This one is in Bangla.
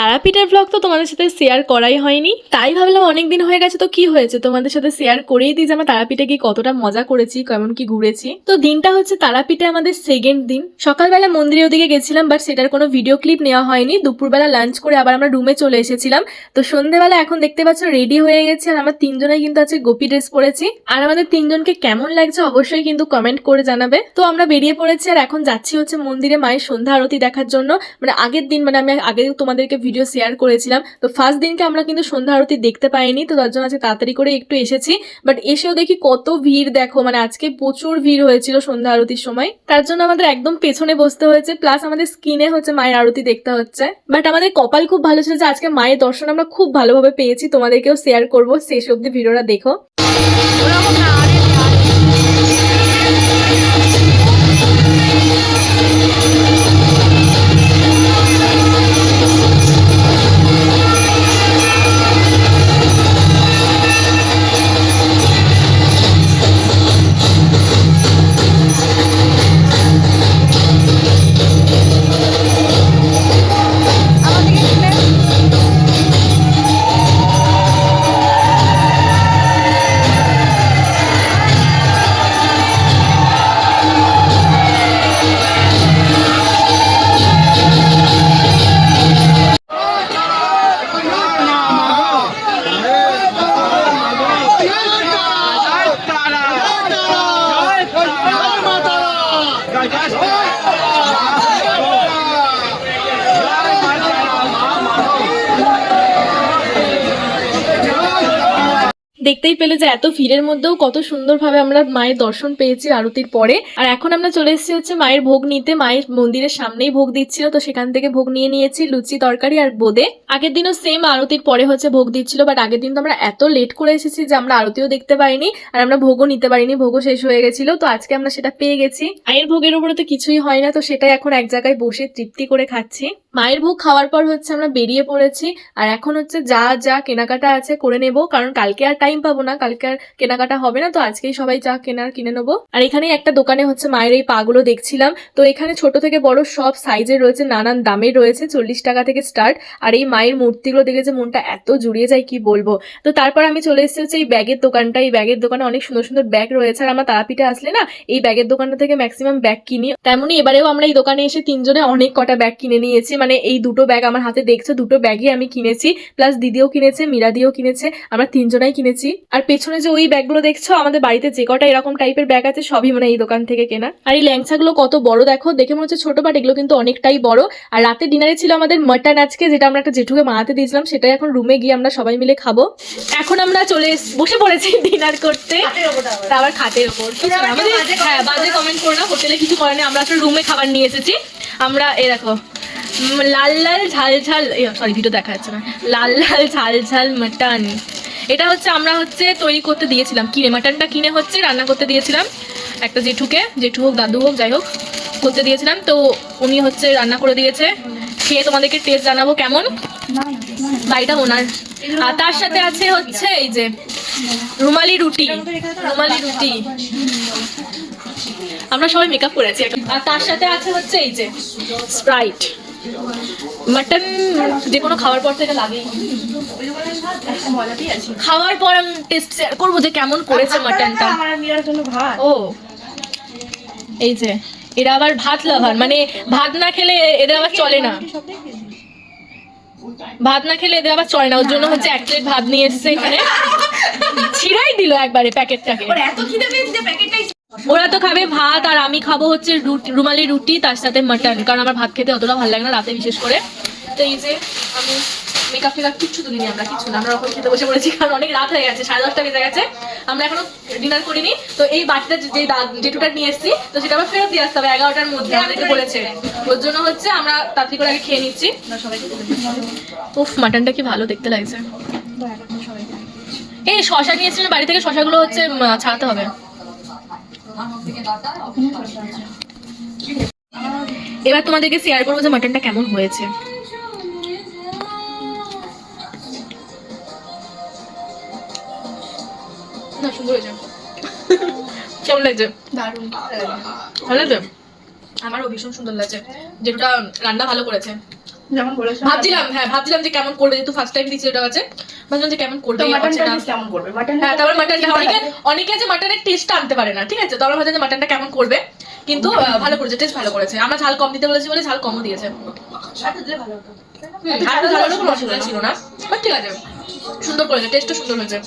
তারাপীঠের ব্লগ তো তোমাদের সাথে শেয়ার করাই হয়নি। তাই ভাবলাম অনেক দিন হয়ে গেছে তো কি হয়েছে? তোমাদের সাথে শেয়ার করেই দিই যে আমরা তারাপীঠে গিয়ে কতটা মজা করেছি, কেমন কি ঘুরেছি। তো দিনটা হচ্ছে তারাপীঠে আমাদের সেকেন্ড দিন। সকালবেলা মন্দিরের ওদিকে গেছিলাম বাট সেটার কোনো ভিডিও ক্লিপ নেওয়া হয়নি। দুপুরবেলা লাঞ্চ করে আবার আমরা রুমে চলে এসেছিলাম। তো সন্ধ্যেবেলা এখন দেখতে পাচ্ছ রেডি হয়ে গেছে আর আমরা তিনজনে কিন্তু আছে গোপী ড্রেস পরেছি। আর আমাদের তিনজনকে কেমন লাগছে অবশ্যই কিন্তু কমেন্ট করে জানাবে। তো আমরা বেরিয়ে পড়েছি আর এখন যাচ্ছি হচ্ছে মন্দিরে মায়ের সন্ধ্যা আরতি দেখার জন্য। মানে আগের দিন মানে আমি আগে তোমাদেরকে ভিডিও শেয়ার করেছিলাম। তো ফার্স্ট দিনকে আমরা কিন্তু সন্ধ্যা আরতি দেখতে পাইনি, তো তার জন্য আজকে তাড়াতাড়ি করে একটু এসেছি। বাট এসেও দেখি কত ভিড়, দেখো মানে আজকে প্রচুর ভিড় হয়েছিল সন্ধ্যা আরতির সময়। তার জন্য আমাদের একদম পেছনে বসতে হয়েছে প্লাস আমাদের স্কিনে হচ্ছে মায়ের আরতি দেখতে হচ্ছে। বাট আমাদের কপাল খুব ভালো ছিল যে আজকে মায়ের দর্শন আমরা খুব ভালোভাবে পেয়েছি, তোমাদেরকেও শেয়ার করব। শেষ অব্দি ভিডিওটা দেখো। Oh, দেখতেই পেলে যে এত ভিড়ের মধ্যেও কত সুন্দরভাবে আমরা মায়ের দর্শন পেয়েছি আরতির পরে। আর এখন আমরা চলে এসেছি হচ্ছে মায়ের ভোগ নিতে। মায়ের মন্দিরের সামনেই ভোগ দিচ্ছিল, তো সেখান থেকে ভোগ নিয়ে নিয়েছি, লুচি, তরকারি আর বোদে। আগের দিনও সেম আরতির পরে হচ্ছে ভোগ দিচ্ছিল বাট আগের দিন তো আমরা এত লেট করে এসেছি যে আমরা আরতিও দেখতে পাইনি, আর আমরা ভোগও নিতে পারিনি, ভোগও শেষ হয়ে গেছিল, তো আজকে আমরা সেটা পেয়ে গেছি। মায়ের ভোগের উপরে তো কিছুই হয় না, তো সেটাই এখন এক জায়গায় বসে তৃপ্তি করে খাচ্ছি। মায়ের ভোগ খাওয়ার পর হচ্ছে আমরা বেরিয়ে পড়েছি। আর এখন হচ্ছে যা যা কেনাকাটা আছে করে নেব। কারণ কালকে আর টাইম পাবো না। কালকে আর কেনাকাটা হবে না। তো আজকেই সবাই যা কেনার কিনে নেব। আর এখানে একটা দোকানে হচ্ছে মায়ের এই পাগুলো দেখছিলাম। তো এখানে ছোট থেকে বড় সব সাইজের রয়েছে, নানান দামের রয়েছে, চল্লিশ টাকা থেকে স্টার্ট আর এই মায়ের মূর্তিগুলো দেখেছে মনটা এত জুড়িয়ে যায়, কি বলব? তো তারপর আমি চলে এসেছি হচ্ছে এই ব্যাগের দোকানটা। এই ব্যাগের দোকানে অনেক সুন্দর সুন্দর ব্যাগ রয়েছে। আর আমরা তারাপীঠে আসলে না, এই ব্যাগের দোকানটা থেকে ম্যাক্সিমাম ব্যাগ কিনি। তেমনই এবারেও আমরা এই দোকানে এসে তিনজনে অনেক কটা ব্যাগ কিনে নিয়েছি। মানে এই দুটো ব্যাগ আমার হাতে দেখছ দুটো ব্যাগই আমি কিনেছি প্লাস দিদিও কিনেছে মিরাদিও কিনেছে আমরা তিনজনাই কিনেছি। আর পেছনে যে ওই ব্যাগগুলো দেখছ আমাদের বাড়িতে যে কটা এরকম টাইপের ব্যাগ আছে সবই মানে এই দোকান থেকে কেনা। আর এই ল্যাংচাগুলো কত বড় দেখো দেখে মনে হচ্ছে ছোট বাট এগুলো কিন্তু অনেকটাই বড়। আর রাতে ডিনারে ছিল আমাদের মাটন আজকে যেটা আমরা একটা জেঠুকে বানাতে দিয়েছিলাম সেটাই এখন রুমে গিয়ে আমরা সবাই মিলে খাব। এখন আমরা চলে বসে পড়েছি ডিনার করতে। আবার। খাটের ওপর। আমাদের হ্যাঁ বাজে কমেন্ট করো না হোটেলে কিছু করে না আমরা আসলে রুমে খাবার নিয়ে এসেছি। আমরা এ দেখো উম, লাল লাল ঝাল ঝাল সরি ভিডিও দেখা যাচ্ছে না। লাল লাল ঝাল ঝাল মাটন এটা হচ্ছে আমরা হচ্ছে তৈরি করতে দিয়েছিলাম। কিনে মাটনটা কিনে হচ্ছে, রান্না করতে দিয়েছিলাম। একটা জেঠুকে, জেঠু হোক, দাদু হোক, যাই হোক, করতে দিয়েছিলাম। তো উনি হচ্ছে রান্না করে দিয়েছে। খেয়ে তোমাদেরকে টেস্ট জানাব কেমন? বাড়িটা ওনার। আর তার সাথে আছে হচ্ছে এই যে রুমালি রুটি রুমালি রুটি। আমরা সবাই মেকআপ করেছি। আর তার সাথে আছে হচ্ছে এই যে স্প্রাইট মাটন যে কোনো খাওয়ার পর থেকে লাগেই। খাওয়ার পর আমি টেস্ট শেয়ার করব যে কেমন করেছে মাটনটা ও। এই যে এরা আবার ভাত লাভার মানে ভাত না খেলে এদের আবার চলে না। ভাত না খেলে এদের আবার চলে না ওর জন্য হচ্ছে এক প্লেট ভাত নিয়ে এসেছে এখানে। ছিড়াই দিল একবারে প্যাকেটটাকে। ওরা তো খাবে ভাত আর আমি খাব হচ্ছে রুমালি রুটি তার সাথে মাটন কারণ আমার ভাত খেতে অতটা ভালো লাগে না রাতে বিশেষ করে। তো এই যে আমি মেকআপ টেকআপ কিচ্ছু তুলিনি আমরা কিচ্ছু না আমরা ওরকম খেতে বসে পড়েছি কারণ অনেক রাত হয়ে গেছে সাড়ে দশটা বেজে গেছে আমরা এখনও ডিনার করিনি। তো এই বাটিটা যে- জেঠুটা নিয়ে এসেছি তো সেটা আবার ফেরত দিয়ে আসতে হবে এগারোটার মধ্যে আমাদেরকে বলেছে। ওর জন্য হচ্ছে আমরা তাড়াতাড়ি করে আগে খেয়ে নিচ্ছি। উফ মাটনটা কি ভালো দেখতে লাগছে। এই শশা নিয়েছিল বাড়ি থেকে শশাগুলো হচ্ছে ছাড়াতে হবে। এবার তোমাদেরকে শেয়ার করব যে মাটনটা কেমন হয়েছে। না সুন্দর হয়েছে। কেমন লাগছে? দারুণ। ভালো লাগছে? আমারও ভীষণ সুন্দর লাগছে। যেটা রান্না ভালো করেছে। যেমন বলেছ ভাবছিলাম হ্যাঁ ভাবছিলাম যে কেমন করবে যেহেতু ফার্স্ট টাইম দিচ্ছি ওটা আছে ভাবছিলাম যে কেমন করবে মাটনটা কেমন করবে? মাটন হ্যাঁ তারপর মাটনটা অনেকে অনেকে আছে মাটনের টেস্টটা আনতে পারে না ঠিক আছে? তো আমরা ভাবছিলাম যে মাটনটা কেমন করবে? কিন্তু ভালো করেছে টেস্ট ভালো করেছে। আমরা ঝাল কম দিতে বলেছি বলে ঝাল কমও দিয়েছে। আর ঝাল হলেও কোনো অসুবিধা ছিল না। বাট ঠিক আছে সুন্দর করেছে টেস্টও সুন্দর হয়েছে।